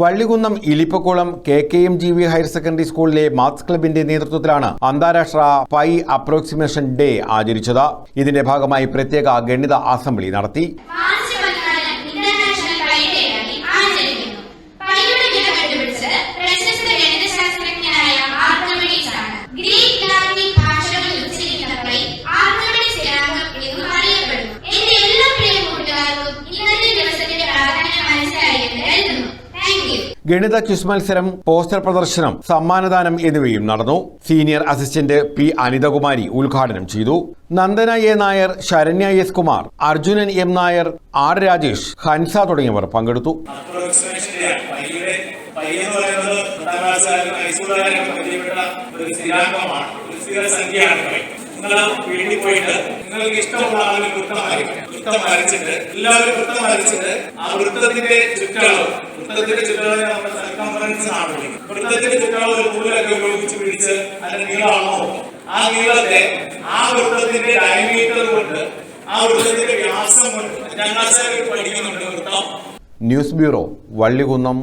Vallikunnam Elippakkulam K K M G V higher secondary സ്കൂളിലെ maths ക്ലബിന്റെ നേതൃത്വത്തിലാണ് അന്താരാഷ്ട്ര പൈ അപ്രോക്സിമേഷൻ ഡേ ആചരിച്ചത്. ഇതിന്റെ ഭാഗമായി പ്രത്യേക ഗണിത അസംബ്ലി നടത്തി. ഗണിത ക്വിസ് മത്സരം പോസ്റ്റർ പ്രദർശനം സമ്മാനദാനം എന്നിവയും നടന്നു. സീനിയർ അസിസ്റ്റന്റ് പി അനിതകുമാരി ഉദ്ഘാടനം ചെയ്തു. Nandana A Nair Saranya S Kumar Arjunan M Nair R Rajesh Hansa തുടങ്ങിയവർ പങ്കെടുത്തു. ഇഷ്ടമുള്ള ആ ഒരു വൃത്തം വരച്ചിട്ട് എല്ലാവരും വൃത്തം വരച്ചിട്ട് ആ വൃത്തത്തിന്റെ ചുറ്റളവ് വൃത്തത്തിന്റെ ചുറ്റളവ് നമ്മുടെ ആണ് വിളിക്കുന്നത് വൃത്തത്തിന്റെ ചുറ്റളവ് ഒരു കൂടുതലൊക്കെ ഉപയോഗിച്ച് പിടിച്ച് അതിന്റെ നീളമാണോ? ആ നീളത്തെ ആ വൃത്തത്തിന്റെ ഡയമീറ്റർ കൊണ്ട് ആ വൃത്തത്തിന്റെ വ്യാസം കൊണ്ട് ഞങ്ങൾ പഠിക്കുന്നുണ്ട് വൃത്തം. News bureau Vallikunnam